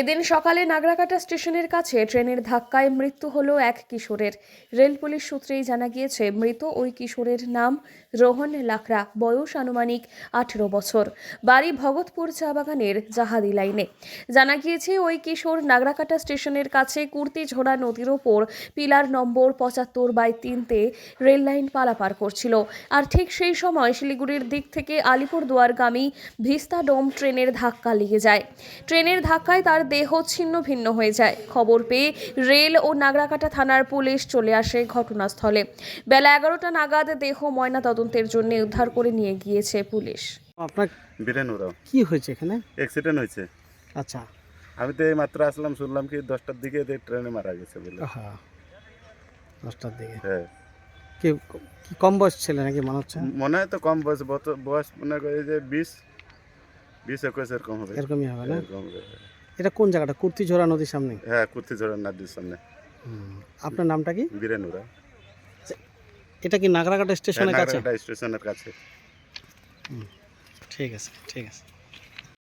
এদিন সকালে নাগরাকাটা স্টেশনের কাছে ট্রেনের ধাক্কায় মৃত্যু হলো এক কিশোরের। রেল পুলিশ সূত্রেই জানা গিয়েছে, মৃত ওই কিশোরের নাম রোহন লাকড়া বয়স আনুমানিক আঠেরো বছর। বাড়ি ভগতপুর চা বাগানের জাহাদি লাইনে। জানা গিয়েছে, ওই কিশোর নাগরাকাটা স্টেশনের কাছে কুর্তিঝোড়া নদীর ওপর পিলার নম্বর পঁচাত্তর বাই তিনতে রেল লাইন পালাপার করছিল। আর ঠিক সেই সময় শিলিগুড়ির দিক থেকে আলিপুরদুয়ারগামী ভিস্তাডোম ট্রেনের ধাক্কা লেগে যায়। ট্রেনের ধাক্কায় তার দেহ ছিন্ন ভিন্ন হয়ে যায়। খবর পেয়ে রেল ও নাগরাকাটা থানার পুলিশ চলে আসে ঘটনাস্থলে। বেলা এগারোটা নাগাদ দেহ ময়না তদন্তের জন্য উদ্ধার করে নিয়ে গিয়েছে পুলিশ। আপনার বীরেন ওরাও। কি হয়েছে এখানে? অ্যাক্সিডেন্ট হয়েছে। আচ্ছা। আমি তো এই মাত্র আসলাম শুনলাম কি দশটার দিকে এদের ট্রেনে মারা গেছে বলে। হ্যাঁ দশটার দিকে। হ্যাঁ। কি কি কম বয়স ছেলে নাকি মনে হচ্ছে? মনে হয় তো কম বয়স বয়স মনে করি যে বিশ বিশ একুশ এরকম হবে। এরকমই হবে না? এরকম হবে। এটা কোন জায়গাটা? কুর্তিঝোড়া নদীর সামনে? হ্যাঁ কুর্তি নদীর সামনে। আপনার নামটা কি? বীরেনুরা এটা কি নাগরাঘাটা স্টেশনের কাছে? স্টেশনের কাছে। ঠিক আছে ঠিক আছে।